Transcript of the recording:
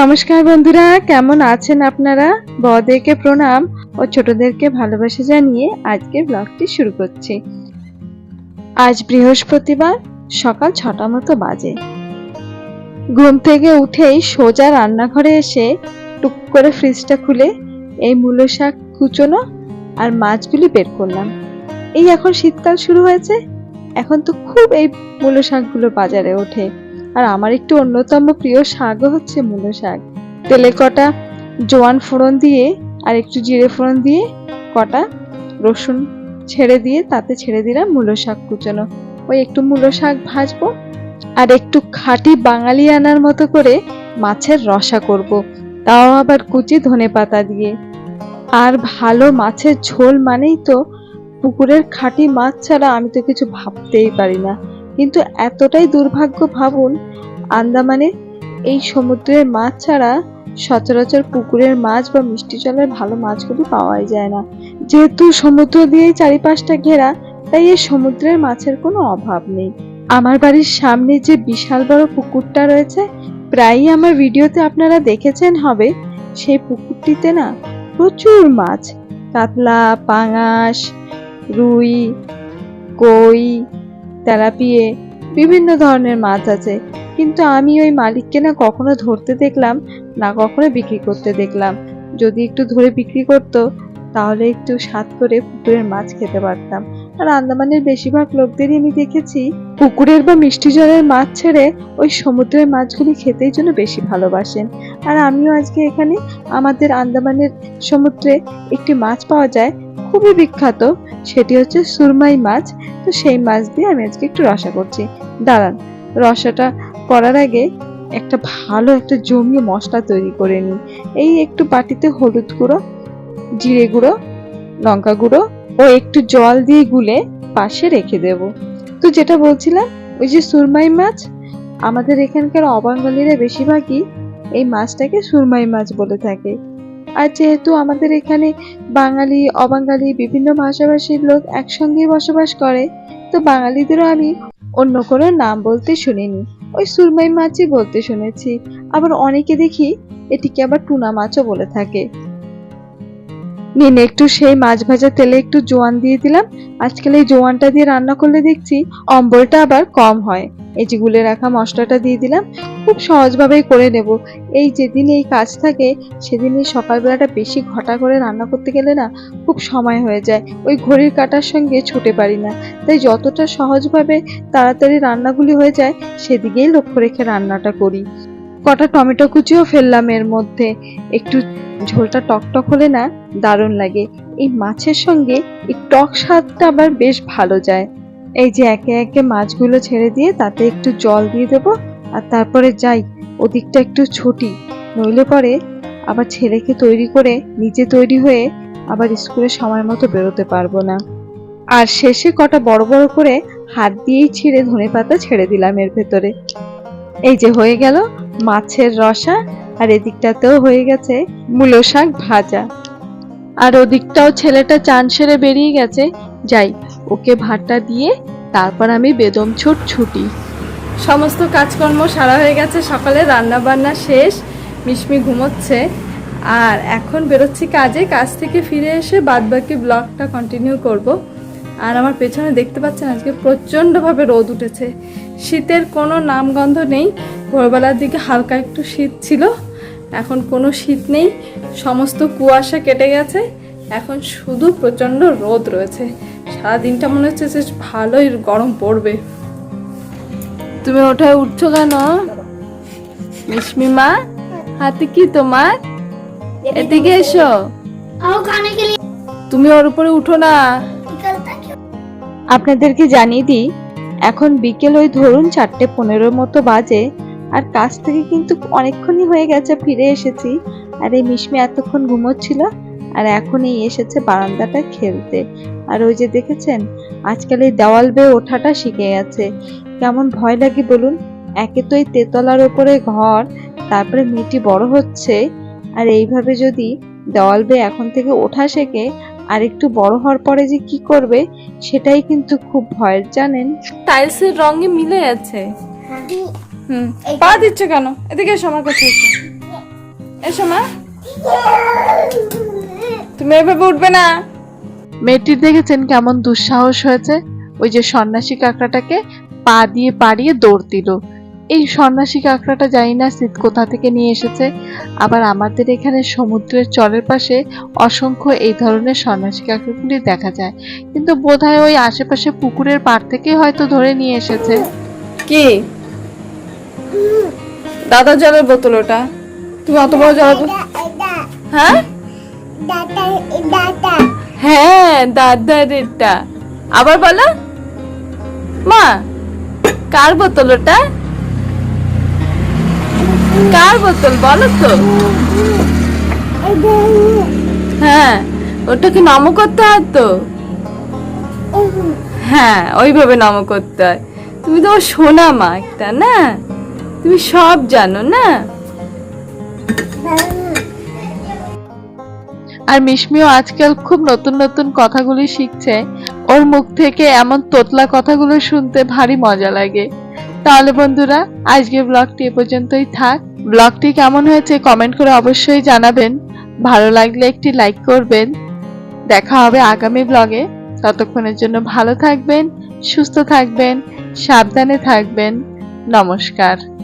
নমস্কার বন্ধুরা, কেমন আছেন আপনারা? বড়দেরকে প্রণাম ও ছোটদেরকে ভালোবাসা জানিয়ে আজকের ব্লগটি শুরু করছি। আজ বৃহস্পতিবার, সকাল ছটা মতো বাজে। ঘুম থেকে উঠেই সোজা রান্নাঘরে এসে টুক করে ফ্রিজটা খুলে এই মূলো শাক কুচোনো আর মাছগুলি বের করলাম। এই এখন শীতকাল শুরু হয়েছে, এখন তো খুব এই মূলো শাকগুলো বাজারে ওঠে। আর আমার একটু অন্যতম প্রিয় শাকও হচ্ছে মূলো শাক। তেলে কটা জোয়ান ফোড়ন দিয়ে আর একটু জিরে ফোড়ন দিয়ে কটা রসুন ছেড়ে দিয়ে তাতে ছেড়ে দিলাম মূলো শাক কুচানো। ওই একটু মূলো শাক ভাজবো আর একটু খাঁটি বাঙালি আনার মতো করে মাছের রসা করব। তাও আবার কুচি ধনে পাতা দিয়ে। আর ভালো মাছের ঝোল মানেই তো পুকুরের খাঁটি মাছ ছাড়া আমি তো কিছু ভাবতেই পারি না। কিন্তু এতটাই দুর্ভাগ্য ভাবুন, আন্দামানে এই সমুদ্রের মাছ ছাড়া সচরাচর পুকুরের মাছ বা মিষ্টি জলের ভালো মাছগুলি পাওয়াই যায় না। যেহেতু সমুদ্র দিয়েই চারিপাশটা ঘেরা, তাই এই সমুদ্রের মাছের কোনো অভাব নেই। আমার বাড়ির সামনে যে বিশাল বড় পুকুরটা রয়েছে, প্রায়ই আমার ভিডিওতে আপনারা দেখেছেন হবে, সেই পুকুরটিতে না প্রচুর মাছ, কাতলা, পাঙাশ, রুই, কই তেলাপিয়ে বিভিন্ন ধরনের মাছ আছে। কিন্তু আমি ওই মালিককে না কখনো ধরতে দেখলাম, না কখনো বিক্রি করতে দেখলাম। যদি একটু ধরে বিক্রি করতো, তাহলে একটু স্বাদ করে পুকুরের মাছ খেতে পারতাম। আর আন্দামানের বেশিরভাগ লোকদেরই আমি দেখেছি, পুকুরের বা মিষ্টি জলের মাছ ছেড়ে ওই সমুদ্রের মাছগুলি খেতেই জন্য বেশি ভালোবাসেন। আর আমিও আজকে এখানে আমাদের আন্দামানের সমুদ্রে একটি মাছ পাওয়া যায় খুবই বিখ্যাত। সেটি হচ্ছে সুরমাই মাছ। তো সেই মাছ দিয়ে আমি আজকে একটু রসা করছি। দাঁড়ান, রসাটা করার আগে একটা ভালো একটা জমিয়ে মশলা তৈরি করে নিই। এই একটু বাটিতে হলুদ গুঁড়ো, জিরে গুঁড়ো, লঙ্কা গুঁড়ো ও একটু জল দিয়ে গুলে পাশে রেখে দেব। তো যেটা বলছিলাম, ওই যে সুরমাই মাছ, আমাদের এখানকার অবাঙালিরা বেশিরভাগই এই মাছটাকে সুরমাই মাছ বলে থাকে। আর যেহেতু আমাদের এখানে বাঙালি, অবাঙালি বিভিন্ন ভাষাভাষীর লোক একসঙ্গে বসবাস করে, তো বাঙালিদেরও আমি অন্য কোনো নাম বলতে শুনিনি। ওই সুরমাই মাছই বলতে শুনেছি। আবার অনেকে দেখি এটিকে আবার টুনা মাছও বলে থাকে। নিন, একটু সেই মাছ ভাজা তেলে একটু জোয়ান দিয়ে দিলাম। আজকাল এই জোয়ানটা দিয়ে রান্না করলে দেখছি অম্বলটা আবার কম হয়। এই যে গুলে রাখা মশলাটা দিয়ে দিলাম, খুব সহজভাবেই করে নেব। এই যেদিন এই কাজ থাকে, সেদিন এই সকালবেলাটা বেশি ঘটা করে রান্না করতে গেলে না খুব সময় হয়ে যায়। ওই ঘড়ির কাটার সঙ্গে ছুটে পারি না। তাই যতটা সহজভাবে তাড়াতাড়ি রান্নাগুলি হয়ে যায়, সেদিকেই লক্ষ্য রেখে রান্নাটা করি। কটা টমেটো কুচিও ফেললাম এর মধ্যে। একটু ঝোলটা টকটক হলে না দারুণ লাগে। এই মাছের সঙ্গে এই টক স্বাদটা আবার বেশ ভালো যায়। এই যে একে একে মাছগুলো ছেড়ে দিয়ে তাতে একটু জল দিয়ে দেব আর তারপরে যাই, ওদিকটা একটু ছুটি। নইলে পরে আবার ছেলেকে তৈরি করে নিজে তৈরি হয়ে আবার স্কুলে সময় মতো বেরোতে পারব না। আর শেষে কটা বড় বড় করে হাত দিয়েই ছিঁড়ে ধনে পাতা ছেড়ে দিলাম এর ভেতরে। এই যে হয়ে গেল মাছের রসা আর এদিকটাতেও হয়ে গেছে মূলো শাক ভাজা। আর ওদিকটাও ছেলেটা চান সেরে বেরিয়ে গেছে। যাই, ওকে ভাতটা দিয়ে তারপর আমি বেদম ছুট ছুটি। সমস্ত কাজকর্ম সারা হয়ে গেছে, সকালে রান্না বান্না শেষ মিশমি ঘুমোচ্ছে। আর এখন বেরোচ্ছি কাজে, কাজ থেকে ফিরে এসে বাদবাকি ব্লগটা কন্টিনিউ করব। আর আমার পেছনে দেখতে পাচ্ছেন আজকে প্রচণ্ডভাবে রোদ উঠেছে। শীতের কোনো নামগন্ধ নেই। ভোরবেলার দিকে হালকা একটু শীত ছিল। এখন কোনো শীত নেই। সমস্ত কুয়াশা কেটে গেছে। এখন শুধু প্রচণ্ড রোদ রয়েছে। সারাদিনটা মনে হচ্ছে যে ভালোই গরম পড়বে। তুমি ওঠায় উঠছো কেন? মিশমিমা হাতে কি তোমার? এদিকে এসো। তুমি ওর উপরে উঠো না। আপনাদেরকে জানিয়ে দিই এখন বিকেল ওই ধরুন চারটে পনেরোর মতো বাজে, আর কাজ থেকে কিন্তু অনেকক্ষণই হয়ে গেছে, ফিরে এসেছি। আর এই মিশমি এতক্ষণ ঘুমোচ্ছিল, আর এখন এই এসেছে বারান্দাটা খেলতে। আর ওই যে দেখেছেন, আজকাল এই দেওয়াল বেয়ে ওঠাটা শিখে গেছে। কেমন ভয় লাগে বলুন? একে তো এই তেতলার ওপরে ঘর, তারপরে মেয়েটি বড় হচ্ছে। আর এইভাবে যদি দেওয়াল বেয়ে এখন থেকে ওঠা শেখে আর একটু বড় হওয়ার পরে যে কি করবে সেটাই কিন্তু খুব ভয়ের জানেন? টাইলসের রঙে মিলে যাচ্ছে। হুম। পা দিচ্ছ কেন? এদিকে এসো আমার কাছে এসো। এসো মা। তুমি এভাবে উঠবে না। মেয়েটির দেখেছেন কেমন দুঃসাহস হয়েছে? ওই যে সন্ন্যাসী কাঁকড়াটাকে পা দিয়ে পাড়িয়ে দৌড় দিল। এই সন্ন্যাসী কাঁকড়াটা জানি না শীত কোথা থেকে নিয়ে এসেছে, আবার আমাদের এখানে সমুদ্রের চরের পাশে অসংখ্য এই ধরনের সন্ন্যাসী কাঁকড়াগুলি দেখা যায়। কিন্তু বোধহয় ওই আশেপাশে পুকুরের পাড় থেকে হয়তো ধরে নিয়ে এসেছে। কি? দাদা জলের বোতল ওটা। তুমি অত বড় বোতল হ্যাঁ? হ্যাঁ দাদার এটা আবার বলো। মা, কার বোতল ওটা? কার বোতল বলো তো? হ্যাঁ ওটা কি নম করতে হয় তো? হ্যাঁ ওইভাবে নম করতে হয়। তুমি তো সোনা মা একটা, না? তুমি সব জানো, না? আর মিশমিও আজকাল খুব নতুন নতুন কথাগুলি শিখছে। ওর মুখ থেকে এমন তোতলা কথাগুলো শুনতে ভারী মজা লাগে। তাহলে বন্ধুরা, আজকের ব্লগটি এ পর্যন্তই থাক। ব্লগটি কেমন হয়েছে কমেন্ট করে অবশ্যই জানাবেন। ভালো লাগলে একটি লাইক করবেন। দেখা হবে আগামী ব্লগে। ততক্ষণের জন্য ভালো থাকবেন, সুস্থ থাকবেন, সাবধানে থাকবেন। নমস্কার।